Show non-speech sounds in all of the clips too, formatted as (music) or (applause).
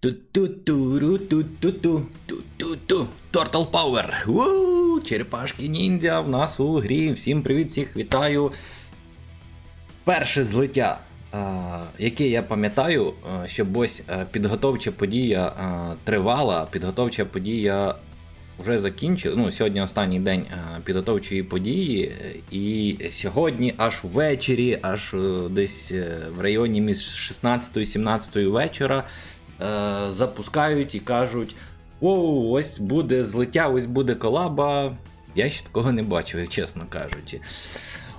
Ту-ту-туру-ту-ту-ту. Ту-ту-ту. Turtle Power. Черепашки ніндзя в нас у грі. Всім привіт, всіх вітаю. Перше злиття, яке я пам'ятаю, щоб ось підготовча подія тривала, підготовча подія вже закінчила. Ну, сьогодні останній день підготовчої події, е, і сьогодні, аж ввечері, аж е, десь е, в районі між 16 і 17 вечора е, запускають і кажуть: Оу, ось буде злиття, ось буде колаба. Я ще такого не бачив, (laughs) чесно кажучи.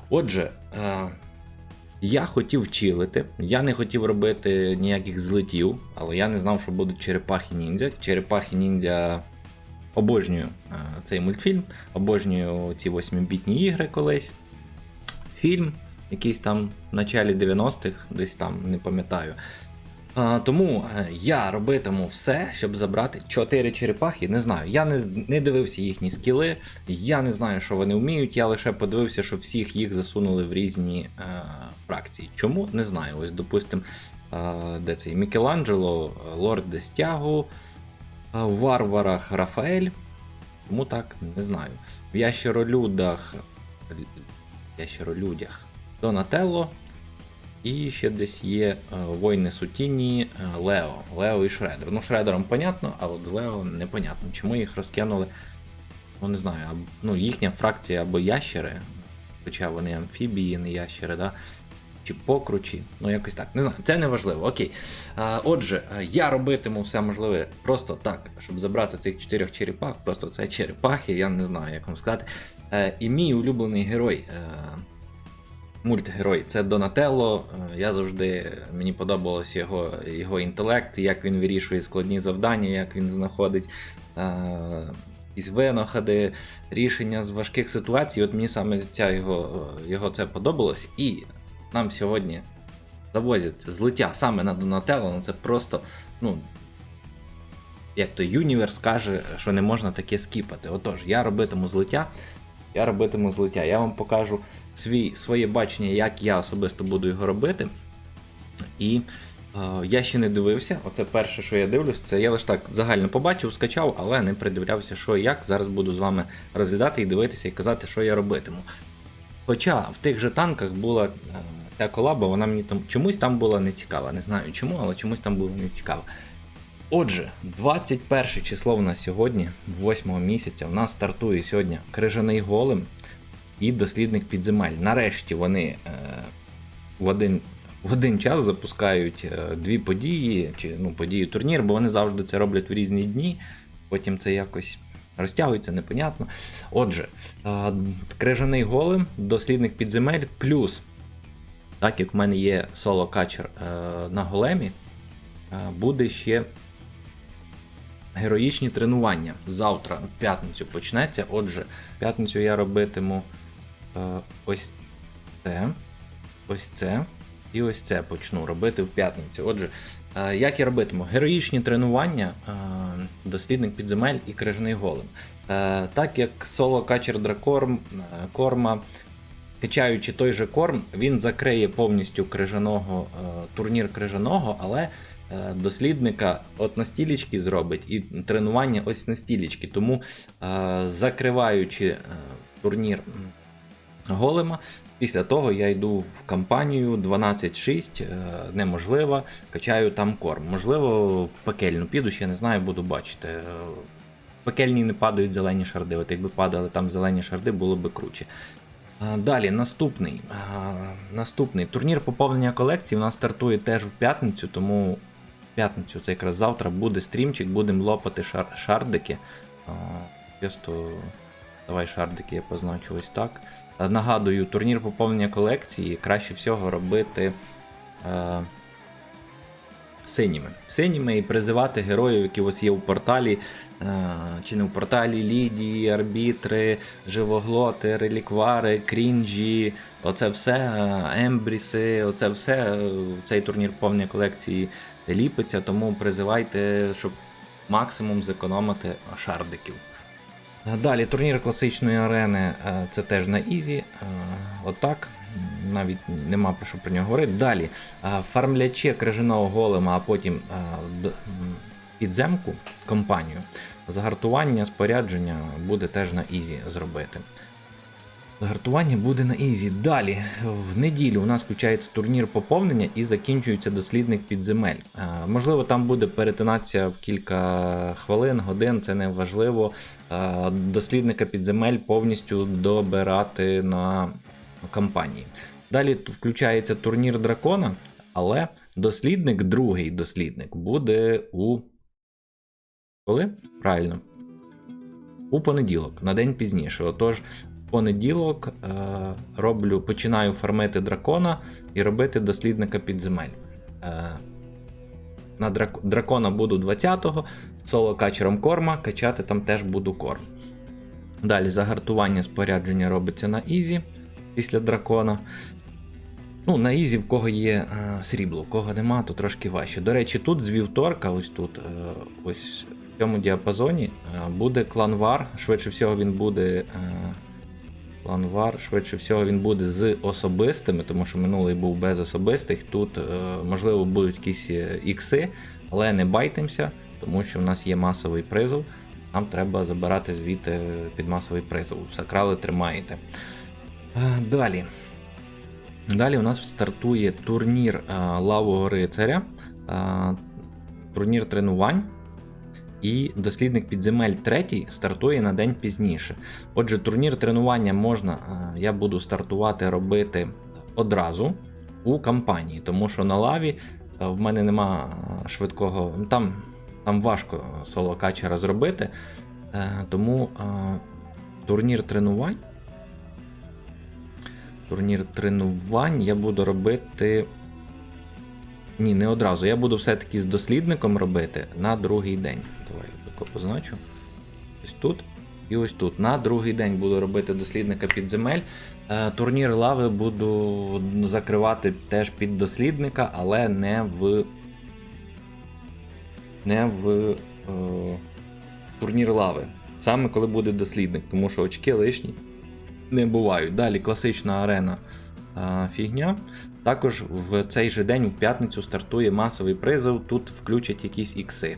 Отже, е, я хотів чилити, я не хотів робити ніяких злетів, але я не знав, що будуть черепахи ніндзя. Черепахи ніндзя обожнюю е, цей мультфільм, обожнюю ці 8-бітні ігри колись. Фільм, якийсь там в началі 90-х, десь там, не пам'ятаю. А, тому е, я робитиму все, щоб забрати 4 черепахи. Не знаю. Я не, не дивився їхні скіли, я не знаю, що вони вміють. Я лише подивився, що всіх їх засунули в різні е, фракції. Чому? Не знаю. Ось, допустимо, е, де цей Мікеланджело, Лорд Дестягу, е, в Варварах Рафаель. Тому так, не знаю. В ящеролюдах. Ящеролюдях Донателло. І ще десь є е, воїни Сутіні е, Лео. Лео і Шредер. Ну, Шредером понятно, а от з Лео непонятно. Чому їх розкинули? Ну, не знаю, ну, їхня фракція або ящери, хоча вони амфібії, не ящери, да? чи покручі, ну якось так. Не знаю, це не важливо. Окей. А, отже, е, я робитиму все можливе просто так, щоб забрати цих чотирьох черепах. Просто це черепахи, я не знаю, як вам сказати. І мій улюблений герой. Мультгерой. Це Донателло. Е, Я завжди мені подобалось його, його інтелект, як він вирішує складні завдання, як він знаходить е, якісь винаходи, рішення з важких ситуацій. От мені саме ця його, е, його це подобалось. І нам сьогодні завозять злиття саме на Донателло. Ну це просто, ну. Як то Юніверс каже, що не можна таке скіпати. Отож, я робитиму злиття. Я робитиму злиття. Я вам покажу свій, своє бачення, як я особисто буду його робити. І е, я ще не дивився. Оце перше, що я дивлюсь, це я лише так загально побачив, скачав, але не придивлявся, що і як. Зараз буду з вами розглядати і дивитися і казати, що я робитиму. Хоча в тих же танках була е, та колаба, вона мені там чомусь там була не цікава. Не знаю чому, але чомусь там було не цікаво. Отже, 21 число в нас сьогодні, 8 місяця, в нас стартує сьогодні крижаний голем і дослідник підземель. Нарешті вони е, в, один, в один час запускають е, дві події, чи ну, події турнір, бо вони завжди це роблять в різні дні. Потім це якось розтягується, непонятно. Отже, е, крижаний голем, дослідник підземель, плюс, так як в мене є соло-качер е, на големі, буде ще героїчні тренування. Завтра, в п'ятницю, почнеться. Отже, в п'ятницю я робитиму е, ось це, ось це і ось це почну робити в п'ятницю. Отже, е, як я робитиму? Героїчні тренування, е, дослідник підземель і крижаний голем. Е, так як соло качер дракорм е, корма. Качаючи той же корм, він закриє повністю крижаного е, турнір крижаного, але дослідника от на стілечки зробить і тренування ось на стілечки. Тому е, закриваючи е, турнір голема, після того я йду в кампанію 12-6, е, неможливо, качаю там корм. Можливо, в пекельну піду, ще не знаю, буду бачити. Е, В пекельні не падають зелені шарди. От якби падали там зелені шарди, було би круче. Далі, наступний. Наступний турнір поповнення колекції у нас стартує теж в п'ятницю, тому п'ятницю, це якраз завтра, буде стрімчик, будемо лопати шар, шардики. А, Просто давай шардики я позначу ось так. А, Нагадую, турнір поповнення колекції краще всього робити. А, Синіми. Синіми і призивати героїв, які у вас є у порталі, е, чи не у порталі Лідії, арбітри, живоглоти, реліквари, крінжі, оце все, е, ембріси, оце все, е, цей турнір повної колекції ліпиться, тому призивайте, щоб максимум зекономити шардиків. Далі турнір класичної арени це теж на Ізі. Отак. Навіть нема про що про нього говорити. Далі фармляче крижаного голема, а потім підземку компанію. Загартування спорядження буде теж на Ізі зробити. Загартування буде на Ізі. Далі, в неділю у нас включається турнір поповнення і закінчується дослідник підземель. Можливо, там буде перетинатися в кілька хвилин, годин, це не важливо. Дослідника підземель повністю добирати на кампанії. Далі включається турнір дракона, але дослідник, другий дослідник, буде у. Коли? Правильно. У понеділок, на день пізніше. Отож, в понеділок е, роблю, починаю фармити дракона і робити дослідника підземель. Е, на драк... дракона буду 20-го, соло качером корма, качати там теж буду корм. Далі загартування спорядження робиться на Ізі після дракона. Ну, на Ізі, в кого є е, срібло, в кого нема, то трошки важче. До речі, тут з вівторка, ось тут, е, ось в цьому діапазоні, е, буде кланвар. Швидше всього він буде. Е, кланвар, швидше всього, він буде з особистими, тому що минулий був без особистих. Тут, можливо, будуть якісь ікси, але не байтимся, тому що в нас є масовий призов. Нам треба забирати звідти під масовий призов. Сакрали тримаєте. Е, Далі. Далі у нас стартує турнір е, Лавового рицаря, е, турнір тренувань. І дослідник підземель третій стартує на день пізніше. Отже, турнір тренування можна, я буду стартувати робити одразу у кампанії, тому що на лаві в мене нема швидкого. ну, Там, там важко соло качера зробити. Тому турнір тренувань. Турнір тренувань я буду робити. Ні, не одразу. Я буду все-таки з дослідником робити на другий день. Давай я тако позначу. Ось тут і ось тут. На другий день буду робити дослідника підземель. Е, Турнір лави буду закривати теж під дослідника, але не в. Не в е, турнір лави. Саме коли буде дослідник, тому що очки лишні не бувають. Далі класична арена а, фігня. Також в цей же день, в п'ятницю, стартує масовий призов. Тут включать якісь ікси.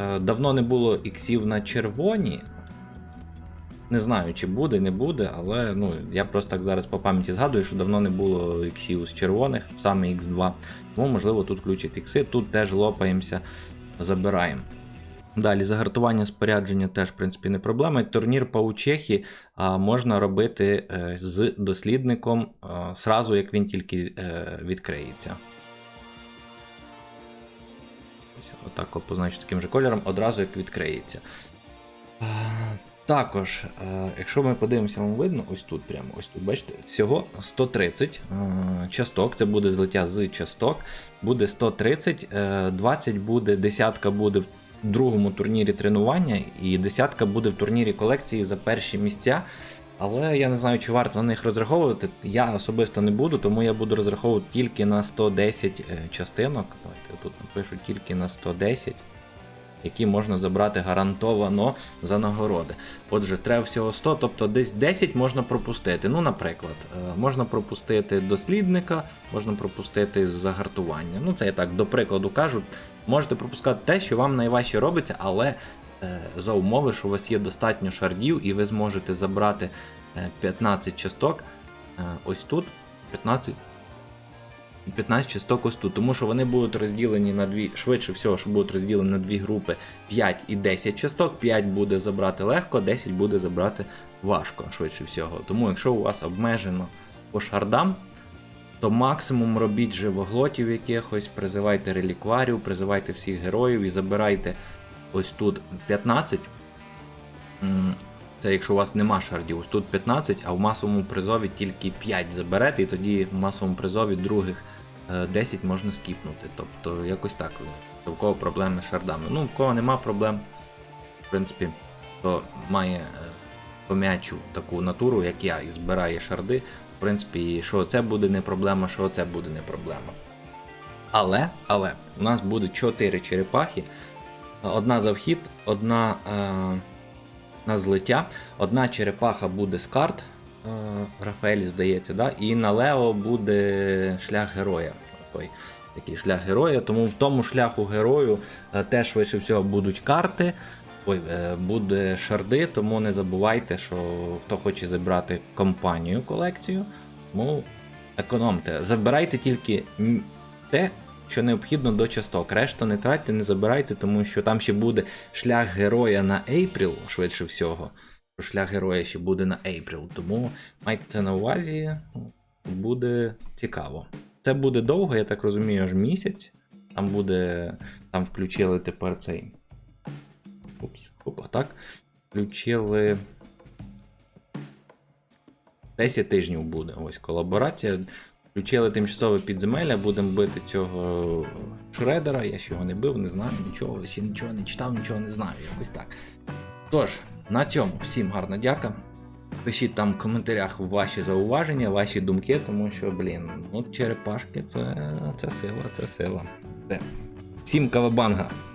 Е, Давно не було іксів на червоні. Не знаю, чи буде, не буде, але ну, я просто так зараз по пам'яті згадую, що давно не було іксів з червоних, саме X2. Тому, можливо, тут включать ікси. Тут теж лопаємося, забираємо. Далі загартування спорядження теж, в принципі, не проблема. Турнір а, можна робити е, з дослідником сразу, як він тільки е, відкриється. Ось Отак от позначу таким же кольором, одразу як відкриється. Також, е, якщо ми подивимося, вам видно, ось тут прямо, ось тут, бачите, всього 130 е, часток, це буде злиття з часток, буде 130, е, 20 буде, десятка буде в другому турнірі тренування, і десятка буде в турнірі колекції за перші місця. Але я не знаю, чи варто на них розраховувати. Я особисто не буду, тому я буду розраховувати тільки на 110 е, частинок. Давайте тут напишу тільки на 110, які можна забрати гарантовано за нагороди. Отже, треба всього 100, тобто десь 10 можна пропустити. Ну, наприклад, е, можна пропустити дослідника, можна пропустити загартування. Ну, це я так до прикладу кажу. Можете пропускати те, що вам найважче робиться, але е, за умови, що у вас є достатньо шардів, і ви зможете забрати е, 15 часток е, ось тут, 15. 15 часток ось тут, тому що вони будуть розділені на дві, швидше всього, що будуть розділені на дві групи 5 і 10 часток. 5 буде забрати легко, 10 буде забрати важко, швидше всього. Тому якщо у вас обмежено по шардам, то максимум робіть живоглотів якихось, призивайте релікварів, призивайте всіх героїв і забирайте ось тут 15. Це якщо у вас нема шардів, ось тут 15, а в масовому призові тільки 5 заберете, і тоді в масовому призові других е, 10 можна скіпнути. Тобто якось так. В кого проблеми з шардами. Ну, в кого нема проблем, в принципі, то має е, пом'ячу таку натуру, як я, і збирає шарди. В принципі, і що це буде не проблема, що це буде не проблема. Але, але, у нас буде 4 черепахи. Одна за вхід, одна е, на злиття, одна черепаха буде з карт. Е, Рафаель, здається, да? і на Лео буде шлях героя. Той. такий шлях героя. Тому в тому шляху герою е, теж швидше всього будуть карти. Ой, е, буде шарди, тому не забувайте, що хто хоче забрати компанію колекцію, тому економте. Забирайте тільки те, що необхідно до часток. Решту не тратьте, не забирайте, тому що там ще буде шлях героя на April, швидше всього. Шлях героя ще буде на April, тому майте це на увазі, буде цікаво. Це буде довго, я так розумію, аж місяць. Там буде. Там включили тепер цей. Упс, опа, так. Включили. 10 тижнів буде. Ось колаборація. Включили тимчасове підземелля, будемо бити цього шредера. Я ще його не бив, не знаю нічого, ще нічого не читав, нічого не знаю. Якось так. Тож, на цьому всім гарна дяка. Пишіть там в коментарях ваші зауваження, ваші думки, тому що, блін, ну черепашки це, це сила, це сила. Все. Всім кавабанга!